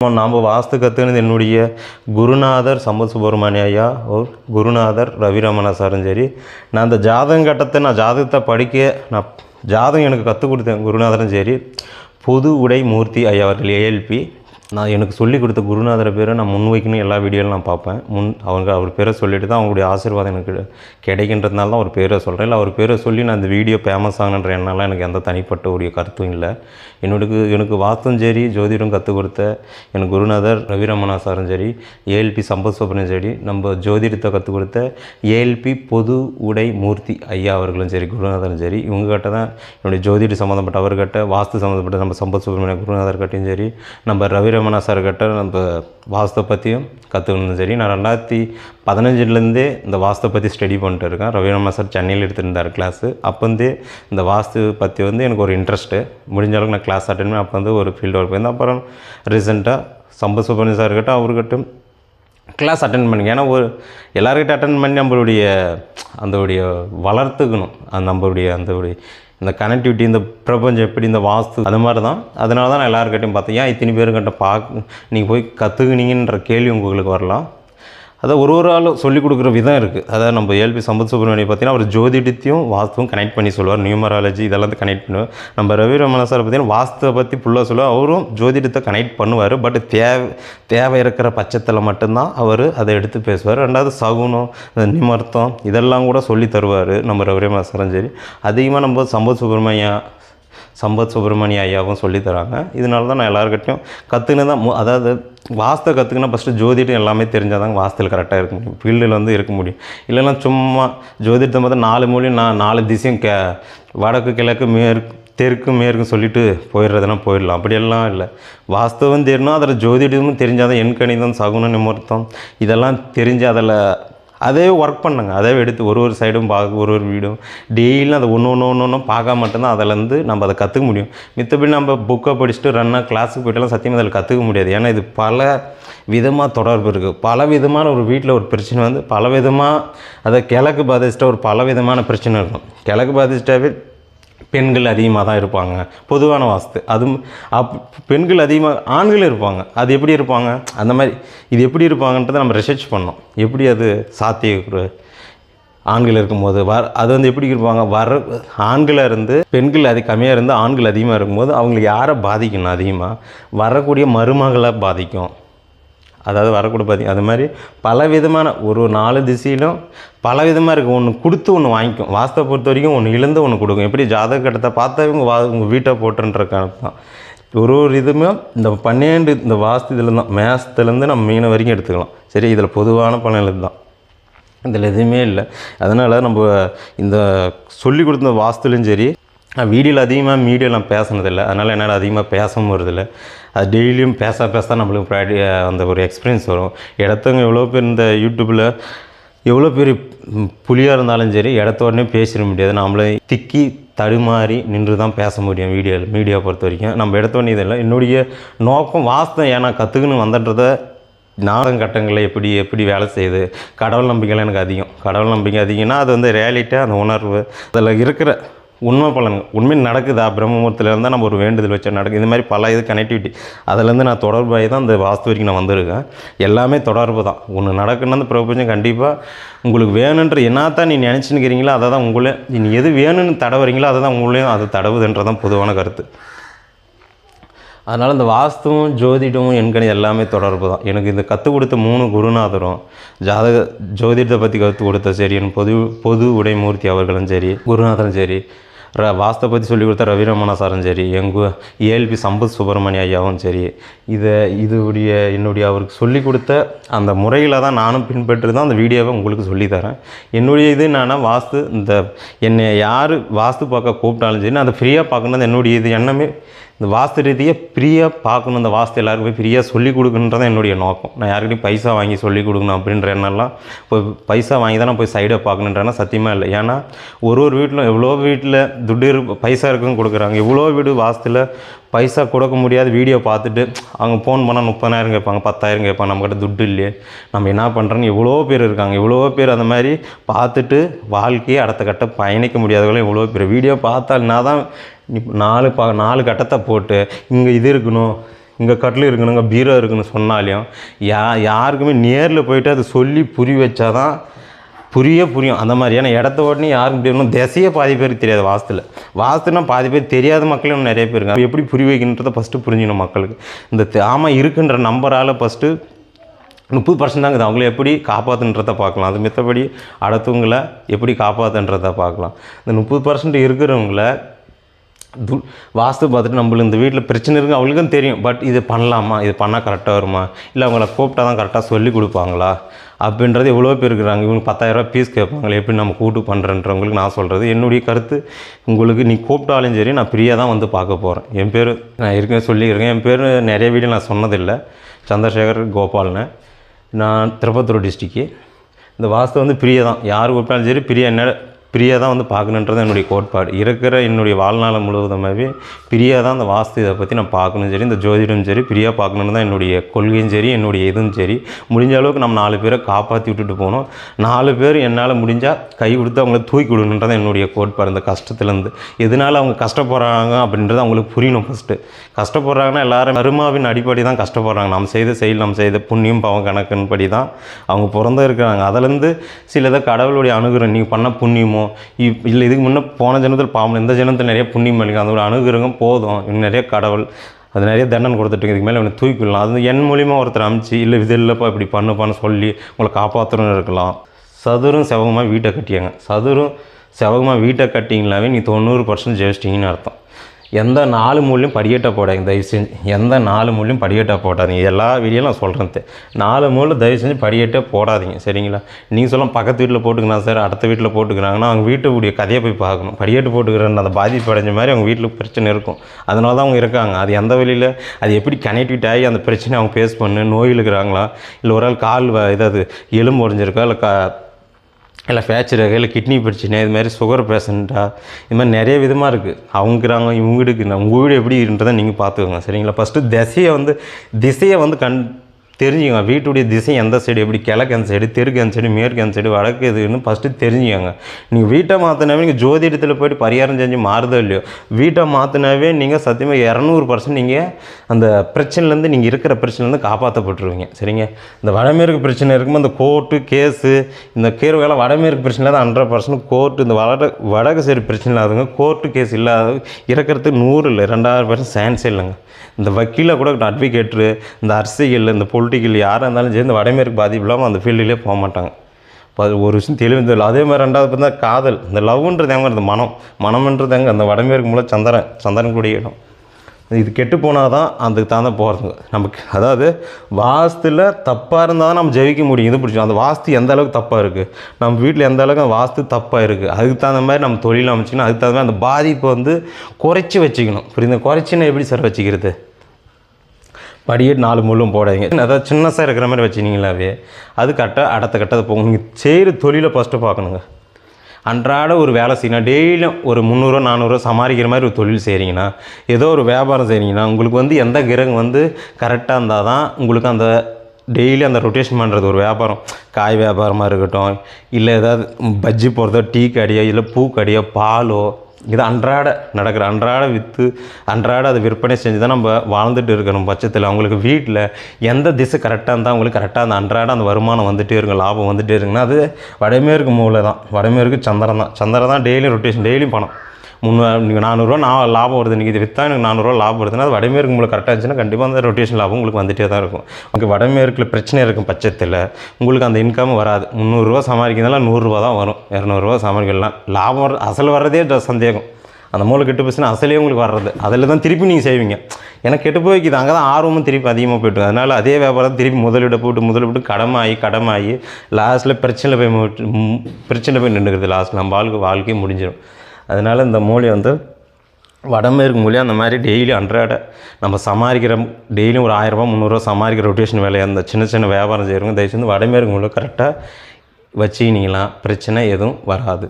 நாம் வாஸ்து கற்றுனது என்னுடைய குருநாதர் சம்பத் சுப்பிரமணிய ஐயா ஓர் குருநாதர் ரவிரமணா சாரும் சரி. நான் அந்த ஜாதகம் கட்டத்தை நான் ஜாதகத்தை படிக்க நான் ஜாதகம் எனக்கு கற்றுக் கொடுத்தேன் குருநாதரும் சரி. புது உடை மூர்த்தி ஐயா அவர்கள் ஏஎல்பி நான் எனக்கு சொல்லி கொடுத்த குருநாதரை பேரை நான் முன்வைக்கணும் எல்லா வீடியோவில் நான் பார்ப்பேன். முன் அவங்க அவர் பேரை சொல்லிட்டு தான் அவங்களுடைய ஆசீர்வாதம் எனக்கு கிடைக்கின்றதுனால தான் அவர் பேரை சொல்கிறேன் இல்லை அவர் பேரை சொல்லி நான் இந்த வீடியோ ஃபேமஸ் ஆகணுன்ற எண்ணெல்லாம் எனக்கு எந்த தனிப்பட்ட உடைய கருத்தும் இல்லை. என்னோடக்கு எனக்கு வாஸ்தும் சரி ஜோதிடம் கற்றுக் கொடுத்த எனக்கு குருநாதர் ரவிரமணா சாரும் சரி ஏஎல்பி சம்பத் சுப்ரமணியம் சரி நம்ம ஜோதிடத்தை கற்றுக் கொடுத்த ஏஎல்பி பொது உடை மூர்த்தி ஐயா அவர்களும் சரி குருநாதரும் சரி இவங்ககிட்ட தான் என்னுடைய ஜோதிட சம்மந்தப்பட்ட அவர்கிட்ட வாஸ்து சம்மந்தப்பட்ட நம்ம சம்பத் சுப்ரமணிய குருநாதர் கிட்டையும் சரி நம்ம ரவி சார் கிட்ட நம்ம வாஸ்தை பற்றியும் கற்றுக்கணும் சரி நான் ரெண்டாயிரத்தி பதினஞ்சுலேருந்தே இந்த வாஸ்தை பற்றி ஸ்டடி பண்ணிட்டு இருக்கேன். ரவிரமணா சார் சென்னையில் எடுத்திருந்தார் கிளாஸு அப்போந்தே இந்த வாஸ்து பற்றி வந்து எனக்கு ஒரு இன்ட்ரெஸ்ட்டு முடிஞ்ச அளவுக்கு நான் கிளாஸ் அட்டன் பண்ணி அப்போ வந்து ஒரு ஃபீல்டு ஒர்க் போயிருந்தேன். அப்புறம் ரீசெண்டாக சம்பத் சுப்ரமணியம் சார் கிட்ட அவர்கிட்ட கிளாஸ் அட்டன் பண்ணுங்க ஏன்னா ஒரு எல்லாருக்கிட்ட அட்டன் பண்ணி நம்மளுடைய அந்தோடைய வளர்த்துக்கணும். அந்த நம்மளுடைய அந்த இந்த கனெக்டிவிட்டி இந்த பிரபஞ்சம் எப்படி இந்த வாஸ்து அது மாதிரி தான் அதனால தான் நான் எல்லாருக்கிட்டையும் பார்த்தேன். ஏன் இத்தனை பேருக்கிட்ட பார்க்க நீங்கள் போய் கற்றுக்குனீங்கன்ற கேள்வி உங்களுக்கு வரலாம். அதை ஒரு ஒரு ஆளும் சொல்லிக் கொடுக்குற விதம் இருக்குது அதாவது நம்ம ஏல்பி சம்பத் சுப்ரமணியம் பார்த்தீங்கன்னா அவர் ஜோதிடத்தையும் வாஸ்துவும் கனெக்ட் பண்ணி சொல்லுவார். நியூமராலஜி இதெல்லாம் கனெக்ட் பண்ணுவார். நம்ம ரவி ரமணா சார் பார்த்தீங்கன்னா வாஸ்துவை பற்றி ஃபுல்லாக சொல்லுவார். அவரும் ஜோதிடத்தை கனெக்ட் பண்ணுவார். பட் தேவை தேவை இருக்கிற பட்சத்தில் மட்டும்தான் அவர் அதை எடுத்து பேசுவார். ரெண்டாவது சகுனம் நிமர்த்தம் இதெல்லாம் கூட சொல்லி தருவார் நம்ம ரவி ரமணா சாரும் சரி. அதிகமாக நம்ம சம்பத் சுப்ரமணியம் சம்பத் சுப்பிரமணிய ஐயாவும் சொல்லித்தராங்க. இதனால தான் நான் எல்லாருக்கிட்டையும் கற்றுக்கினு தான் அதாவது வாஸ்தை கற்றுக்கினா ஃபஸ்ட்டு ஜோதிடம் எல்லாமே தெரிஞ்சால் தான் வாஸ்தில் கரெக்டாக இருக்க முடியும். ஃபீல்டில் வந்து இருக்க முடியும். இல்லைன்னா சும்மா ஜோதிடத்தை பார்த்தா நாலு மொழியும் நான் நாலு திசையும் கே வடக்கு கிழக்கு மேற்கு தெற்கு மேற்கு சொல்லிட்டு போயிடுறதுனா போயிடலாம். அப்படியெல்லாம் இல்லை. வாஸ்தவம் தெரியணும் அதில் ஜோதிடமும் தெரிஞ்சால் தான் எண் கணிதம் சகுன நிமித்தம் இதெல்லாம் தெரிஞ்சு அதில் அதே ஒர்க் பண்ணுங்க. அதே எடுத்து ஒரு ஒரு சைடும் பார்க்க ஒரு ஒரு வீடும். டெய்லியும் அதை ஒன்று ஒன்று ஒன்று ஒன்று பார்க்க மட்டும்தான் அதிலேருந்து நம்ம அதை கற்றுக்க முடியும். மித்தபடி நம்ம புக்கை படிச்சுட்டு ரன்னாக கிளாஸுக்கு போயிட்டாலும் சத்தியமாக அதில் கற்றுக்க முடியாது. ஏன்னா இது பல விதமாக தொடர்பு இருக்குது பல விதமான ஒரு வீட்டில் ஒரு பிரச்சனை வந்து பல விதமாக அதை கிழக்கு பாதிச்சிட்டா ஒரு பல விதமான பிரச்சனை இருக்கும். கிழக்கு பாதிச்சிட்டாவே பெண்கள் அதிகமாக தான் இருப்பாங்க. பொதுவான வாஸ்து. அதுவும் அப் பெண்கள் அதிகமாக ஆண்கள் இருப்பாங்க. அது எப்படி இருப்பாங்க? அந்த மாதிரி இது எப்படி இருப்பாங்கன்றதை நம்ம ரிசர்ச் பண்ணோம். எப்படி அது சாத்திய ஆண்கள் இருக்கும்போது வர அது வந்து எப்படி இருப்பாங்க? வர ஆண்களாக இருந்து பெண்கள் அது கம்மியாக இருந்து ஆண்கள் அதிகமாக இருக்கும்போது அவங்களுக்கு யாரை பாதிக்கணும் அதிகமாக வரக்கூடிய மருமகளை பாதிக்கும். அதாவது வரக்கூட பாதி அது மாதிரி பல விதமான ஒரு நாலு திசையிலும் பல விதமாக இருக்குது ஒன்று கொடுத்து ஒன்று வாங்கிக்கும். வாஸ்தை பொறுத்த வரைக்கும் ஒன்று இழந்து ஒன்று கொடுக்கும். எப்படி ஜாதக கட்டத்தை பார்த்தா இவங்க வா உங்கள் வீட்டை போட்டுன்ற கணக்கு தான். ஒரு ஒரு இதுவுமே இந்த பன்னெண்டு இந்த வாஸ்து இதில் தான். மேசத்துலேருந்து நம்ம மீனை வரைக்கும் எடுத்துக்கலாம். சரி இதில் பொதுவான பலன் தான் இதில் எதுவுமே இல்லை. அதனால் நம்ம இந்த சொல்லி கொடுத்த வாஸ்துலையும் சரி நான் வீடியோவில் அதிகமாக மீடியாவில் பேசினதில்லை. அதனால் என்னால் அதிகமாக பேசவும் வருதில்லை அது டெய்லியும் பேச பேச நம்மளுக்கு ப்ராடி அந்த ஒரு எக்ஸ்பீரியன்ஸ் வரும். இடத்தவங்க எவ்வளோ பேர் இந்த யூடியூப்பில் எவ்வளோ பேர் புலியாக இருந்தாலும் சரி இடத்த உடனே பேசிட முடியாது. நம்மளை திக்கி தடுமாறி நின்று தான் பேச முடியும் வீடியோவில் மீடியா பொறுத்த வரைக்கும். நம்ம இடத்த உடனே இதெல்லாம் என்னுடைய நோக்கம் வாஸ்தம் ஏன்னா கற்றுக்குன்னு வந்துன்றதை நாடகம் கட்டங்களை எப்படி எப்படி வேலை செய்யுது? கடவுள் நம்பிக்கைலாம் எனக்கு அதிகம். கடவுள் நம்பிக்கை அதிகம்னா அது வந்து ரியாலிட்டியாக அந்த உணர்வு அதில் இருக்கிற உண்மை பலன்கள் உண்மை நடக்குதா? பிரம்மமுகூர்த்தத்தில் இருந்தால் நம்ம ஒரு வேண்டுதல் வச்சா நடக்குது இந்த மாதிரி பல இது கனெக்டிவிட்டி அதுலேருந்து நான் தொடர்பாகி தான் இந்த வாஸ்து வரைக்கும் நான் வந்திருக்கேன். எல்லாமே தொடர்பு தான். ஒன்று நடக்குன்னா அந்த பிரபஞ்சம் கண்டிப்பாக உங்களுக்கு வேணுன்ற என்னத்தான் நீ நினச்சினுக்கிறீங்களோ அதை தான் உங்களே நீ எது வேணும்னு தடவுறீங்களோ அதை தான் உங்களையும் அது தடவுதுன்றதான் பொதுவான கருத்து. அதனால் இந்த வாஸ்துவும் ஜோதிடமும் எண்கணி எல்லாமே தொடர்பு தான். எனக்கு இந்த கற்றுக் கொடுத்த மூணு குருநாதரும் ஜாதக ஜோதிடத்தை பற்றி கற்றுக் கொடுத்த சரி என் பொது பொது உடைமூர்த்தி அவர்களும் சரி குருநாதரும் சரி ர வாஸ்தை பற்றி சொல்லி கொடுத்த ரவிரமணா சாரும் சரி எங்கள் ஏஎல்பி சம்பத் சுப்பிரமணிய ஐயாவும் சரி இதை இதுடைய என்னுடைய அவருக்கு சொல்லிக் கொடுத்த அந்த முறையில் தான் நானும் பின்பற்றி தான் அந்த வீடியோவை உங்களுக்கு சொல்லித் தரேன். என்னுடைய இது என்னென்னா வாஸ்து இந்த என்னை யார் வாஸ்து பார்க்க கூப்பிட்டாலும் சரி நான் அதை ஃப்ரீயாக பார்க்கணுன்னு என்னுடைய இது எண்ணமே இந்த வாஸ்து ரீதியை ஃப்ரீயாக பார்க்கணும் இந்த வாஸ்து எல்லாருக்கும் போய் ஃப்ரீயாக சொல்லிக் கொடுக்கணுன்றது என்னுடைய நோக்கம். நான் யாருக்கிட்டையும் பைசா வாங்கி சொல்லிக் கொடுக்கணும் அப்படின்ற எண்ணம்லாம் இப்போ பைசா வாங்கி தான் நான் போய் சைடாக பார்க்கணுன்றனா சத்தியமாக இல்லை. ஏன்னா ஒரு ஒரு வீட்டிலும் எவ்வளோ வீட்டில் துட்டு இருக்கு பைசா இருக்குன்னு கொடுக்குறாங்க. எவ்வளோ வீடு வாஸ்துல பைசா கொடுக்க முடியாத வீடியோ பார்த்துட்டு அவங்க ஃபோன் பண்ணால் முப்பதாயிரம் கேட்பாங்க பத்தாயிரம் கேட்பாங்க நம்மக்கிட்ட துட்டு இல்லையே. நம்ம என்ன பண்ணுறோன்னு எவ்வளோ பேர் இருக்காங்க. எவ்வளோ பேர் அந்த மாதிரி பார்த்துட்டு வாழ்க்கையை அடுத்த கட்ட பயணிக்க முடியாதவங்களும் எவ்வளோ பேர். வீடியோ பார்த்தால் தான் நாலு பா நாலு கட்டத்தை போட்டு இங்கே இது இருக்கணும் இங்கே கட்டில் இருக்கணுங்க பீரோ இருக்குன்னு சொன்னாலையும் யா யாருக்குமே நேரில் போயிட்டு அதை சொல்லி புரிய வச்சாதான் புரிய புரியும். அந்த மாதிரியான இடத்த உடனே யாருக்கு தெரியணும் திசையே பாதி பேருக்கு தெரியாது வாஸ்துல வாஸ்துனா பாதி பேர் தெரியாத மக்களும் நிறைய பேர் இருக்காங்க. எப்படி புரிய வைக்கின்றதை ஃபஸ்ட்டு புரிஞ்சுக்கணும் மக்களுக்கு. இந்த ஆமாம் இருக்குன்ற நம்பரால் ஃபஸ்ட்டு முப்பது பர்சன்ட் தாங்க அவங்கள எப்படி காப்பாற்றுன்றதை பார்க்கலாம். அது மித்தபடி அடுத்தவங்களை எப்படி காப்பாற்றுன்றதை பார்க்கலாம். இந்த முப்பது பர்சன்ட் இருக்கிறவங்கள வாஸ்து பார்த்துட்டு நம்மளுக்கு இந்த வீட்டில் பிரச்சனை இருக்குது அவங்களுக்கும் தெரியும். பட் இது பண்ணலாமா? இது பண்ணால் கரெக்டாக வருமா? இல்லை அவங்கள கூப்பிட்டா தான் கரெக்டாக சொல்லி கொடுப்பாங்களா? அப்படின்றது எவ்வளோ பேர் இருக்கிறாங்க. இவங்க பத்தாயிரரூபா ஃபீஸ் கேட்பாங்களே எப்படி நம்ம கூட்டு பண்ணுறன்றவங்களுக்கு நான் சொல்கிறது என்னுடைய கருத்து உங்களுக்கு நீ கூப்பிட்டாலும் சரி நான் ஃப்ரீயாக தான் வந்து பார்க்க போகிறேன் என் பேர் நான் இருக்க சொல்லியிருக்கேன். என் பேர் நிறைய வீடியோ நான் சொன்னதில்லை. சந்திரசேகர் கோபால்னு. நான் திருப்பத்தூர் டிஸ்ட்ரிக்கு இந்த வாஸ்து வந்து ஃப்ரீயாக தான். யார் கூப்பிட்டாலும் சரி ஃப்ரீயாக என்ன பிரியா தான் வந்து பார்க்கணுன்றது என்னுடைய கோட்பாடு. இருக்கிற என்னுடைய வாழ்நாள் முழுவதுமாகவே பிரியா தான் அந்த வாஸ்து இதை பற்றி நான் பார்க்கணும். சரி இந்த ஜோதிடம் சரி பிரியா பார்க்கணுன்னு தான் என்னுடைய கொள்கையும் சரி என்னுடைய இதுவும் சரி. முடிஞ்ச அளவுக்கு நம்ம நாலு பேரை காப்பாற்றி விட்டுட்டு போகணும். நாலு பேர் என்னால் முடிஞ்சால் கை கொடுத்து அவங்கள தூக்கி விடணுன்றது என்னுடைய கோட்பாடு இந்த கஷ்டத்துலேருந்து. எதனால் அவங்க கஷ்டப்படுறாங்க அப்படின்றது அவங்களுக்கு புரியணும் ஃபஸ்ட்டு கஷ்டப்படுறாங்கன்னா எல்லாரும் கருமாவின் அடிப்படை தான் கஷ்டப்படுறாங்க. நம்ம செய்த செயல் நம்ம செய்த புண்ணியம் பாவம் கணக்குன்னு படி தான் அவங்க பிறந்த இருக்கிறாங்க. அதுலேருந்து சிலதை கடவுளுடைய அணுகுறம் நீங்கள் பண்ண புண்ணியமோ இப் இல்லை இதுக்கு முன்னே போன ஜனத்தில் பாவம் இந்த ஜனத்தில் நிறைய புண்ணியம் பண்ணிக்கலாம் அதோட அணுகுறங்க போதும். இவங்க நிறைய கடவுள் அது நிறைய தண்டனை கொடுத்துட்டு இதுக்கு மேலே இவனை தூக்கிடலாம் அது என் மூலியமாக ஒருத்தர் அமிச்சு இல்லை இது இல்லைப்பா இப்படி பண்ணுப்பான்னு சொல்லி உங்களை காப்பாற்றணும் இருக்கலாம். சதுரும் செவகமாக வீட்டை கட்டியாங்க. சதுரும் செவகமாக வீட்டை கட்டிங்களாவே நீ தொண்ணூறு பர்சன்ட் ஜெயிச்சிட்டிங்கன்னு அர்த்தம். எந்த நாலு மூலையும் படிக்கட்டை போடாதீங்க தயவு செஞ்சு எந்த நாலு மூலையும் படிக்கட்டை போடாதீங்க. எல்லா வீடியோவும் நான் சொல்கிறேன் நாலு மூலை தயவு செஞ்சு படிக்கட்டே போடாதீங்க சரிங்களா? நீங்கள் சொல்ல பக்கத்து வீட்டில் போட்டுக்கலாம் சார் அடுத்த வீட்டில் போட்டுக்கிறாங்கன்னா அவங்க வீட்டுடைய கதையை போய் பார்க்கணும். படிக்கட்டு போட்டுக்கிறேன் அந்த பாதிப்பு அடைஞ்ச மாதிரி அவங்க வீட்டில் பிரச்சனை இருக்கும். அதனால தான் அவங்க இருக்காங்க. அது எந்த வழியில்? அது எப்படி கனெக்டிவிட்டி ஆகி அந்த பிரச்சனை அவங்க ஃபேஸ் பண்ணு? நோயில் இருக்கிறாங்களா இல்லை ஒரு ஆள் கால் வ- இதாவது எலும்பு உடஞ்சிருக்கா? இல்லை கா இல்லை ஃப்ராக்சர் இல்லை கிட்னி பிரச்சனை இது மாதிரி சுகர் பேஷண்ட்டா இது மாதிரி நிறைய விதமாக இருக்குது அவங்கிறாங்க இவங்க வீடுக்கு உங்கள் வீடு எப்படி இருன்றதை நீங்கள் பார்த்துக்கோங்க. சரிங்களா? ஃபஸ்ட்டு திசையை வந்து திசையை வந்து கண் தெரிஞ்சுக்கோங்க. வீட்டுடைய திசை எந்த சைடு எப்படி கிழக்கு அந்த சைடு தெற்கு அந்த சைடு மேற்கு எந்த சைடு வடக்கு இதுன்னு ஃபஸ்ட்டு தெரிஞ்சுக்கோங்க. நீங்கள் வீட்டை மாற்றினாவே நீங்கள் ஜோதிடத்தில் போயிட்டு பரிகாரம் செஞ்சு மாறுதோ இல்லையோ வீட்டை மாற்றினாவே நீங்கள் சத்தியமாக இரநூறு பர்சன்ட் நீங்கள் அந்த பிரச்சனைலேருந்து நீங்கள் இருக்கிற பிரச்சனைலேருந்து காப்பாற்றப்பட்டுருவீங்க சரிங்க? இந்த வடமேற்கு பிரச்சனை இருக்கும்போது இந்த கோர்ட்டு கேஸு இந்த கீரை வேலை வடமேற்கு பிரச்சனை தான் ஹண்ட்ரட் பர்சன்ட் கோர்ட்டு இந்த வட வடக்கு சைடு பிரச்சனை இல்லாதவங்க கோர்ட்டு கேஸ் இல்லாத இருக்கிறதுக்கு நூறு இல்லை ரெண்டாயிரம் பர்சன்ட் சான்ஸே இல்லைங்க. இந்த வக்கீலை கூட அட்வொகேட்ரு இந்த அரசியல் இந்த பொலிட்டிக்கல் யாராக இருந்தாலும் சரி இந்த வடமேற்கு பாதிப்பு இல்லாமல் அந்த ஃபீல்டிலே போக மாட்டாங்க. இப்போ அது ஒரு விஷயம் தெளிவு தெரியல. அதே மாதிரி ரெண்டாவது பார்த்தா காதல். இந்த லவ்ன்றது எங்கே இந்த மனம். மனம்ன்றது எங்கே? அந்த வடமேற்கு மூலம் சந்திரன். சந்திரன் கூடிய இடம். இது கெட்டு போனால் தான் அதுக்கு தகுந்த போகிறதுங்க நமக்கு அதாவது வாஸ்துல தப்பாக இருந்தால் தான் நம்ம ஜெயிக்க முடியும். இது பிடிச்சோம் அந்த வாஸ்து எந்த அளவுக்கு தப்பாக இருக்குது நம்ம வீட்டில் எந்த அளவுக்கு அந்த வாஸ்து தப்பாக இருக்குது அதுக்கு தகுந்த மாதிரி நம்ம தொழில் அமைச்சிக்கணும். அதுக்கு தகுந்த மாதிரி அந்த பாதிப்பை வந்து குறைச்சி வச்சுக்கணும். புரியுது? குறைச்சின்னு எப்படி சார் வச்சுக்கிறது? படியே நாலு முள்ளும் போடாதீங்க. அதாவது சின்னசாக இருக்கிற மாதிரி வச்சுக்கிங்களாவே அது கரெக்டாக அடுத்த கட்டத்தை போகும். நீங்கள் செய்கிற தொழிலை ஃபஸ்ட்டு பார்க்கணுங்க. அன்றாட ஒரு வேலை செய்யணும். டெய்லியும் ஒரு முந்நூறுவா நானூறுரூவா சமாளிக்கிற மாதிரி ஒரு தொழில் செய்கிறீங்கன்னா ஏதோ ஒரு வியாபாரம் செய்கிறீங்கன்னா உங்களுக்கு வந்து எந்த கிரகம் வந்து கரெக்டாக இருந்தால் தான் உங்களுக்கு அந்த டெய்லி அந்த ரொட்டேஷன் பண்ணுறது ஒரு வியாபாரம். காய் வியாபாரமாக இருக்கட்டும் இல்லை ஏதாவது பஜ்ஜி போடுறதோ டீ கடையோ இல்லை பூ கடையோ பாலோ இது அன்றாட நடக்கிற அன்றாட விற்று அன்றாட அதை விற்பனை செஞ்சு தான் நம்ம வாழ்ந்துட்டு இருக்கணும் பட்சத்தில். அவங்களுக்கு வீட்டில் எந்த திசை கரெக்டாக இருந்தால் அவங்களுக்கு கரெக்டாக அந்த அன்றாட அந்த வருமானம் வந்துட்டே இருக்கும் லாபம் வந்துகிட்டே இருக்குன்னா அது வடமேற்கு மூலை தான் வடமேற்கு சந்திரன் தான் சந்திரன் தான் டெய்லி ரொட்டேஷன் டெய்லியும் பணம். முந்நூறு நானூறுரூவா நான் லாபம் வருது. நீங்கள் இது விற்றா எனக்கு நானூறுரூவா லாபம் வருதுன்னா அது வடமேற்கு உங்களுக்கு கரெக்டாக இருந்துச்சுன்னா கண்டிப்பாக அந்த ரொட்டேஷன் லாபம் உங்களுக்கு வந்துட்டே தான் இருக்கும். உங்களுக்கு வடமேற்கில் பிரச்சனை இருக்கும் பட்சத்தில் உங்களுக்கு அந்த இன்கம் வராது. முந்நூறுரூவா சமாளிக்கிறதுனால நூறுரூவா தான் வரும். இரநூறுவா சமாளிக்கலாம் லாபம் வர அசல் வர்றதே சந்தேகம். அந்த மூளை கெட்டு போச்சுன்னா அசலே உங்களுக்கு வர்றது. அதில் தான் திருப்பி நீங்கள் செய்வீங்க. எனக்கு கெட்டு போய்க்குது அங்கே தான் ஆர்வமும் திருப்பி அதிகமாக போய்ட்டு அதனால் அதே வியாபாரம் திருப்பி முதலீடு போட்டு முதலீடு போட்டு கடமாகி கடமாகி லாஸ்ட்டில் பிரச்சனை போய் பிரச்சனை போய் நின்றுக்கிறது லாஸ்ட்டில் நம்ம வாழ்க்கை வாழ்க்கையும் முடிஞ்சிடும் அதனால் இந்த மூலி வந்து வடமேற்கு மூலியம் அந்த மாதிரி டெய்லி அன்றாட நம்ம சமாளிக்கிற டெய்லியும் ஒரு ஆயிரரூபா முந்நூறுரூவா சமாளிக்கிற ரொட்டேஷன் வேலையாக அந்த சின்ன சின்ன வியாபாரம் செய்கிறவங்க தயவுசெய்து வடமேற்கு மூலம் கரெக்டாக வச்சுக்கினீங்களாம் பிரச்சனை எதுவும் வராது.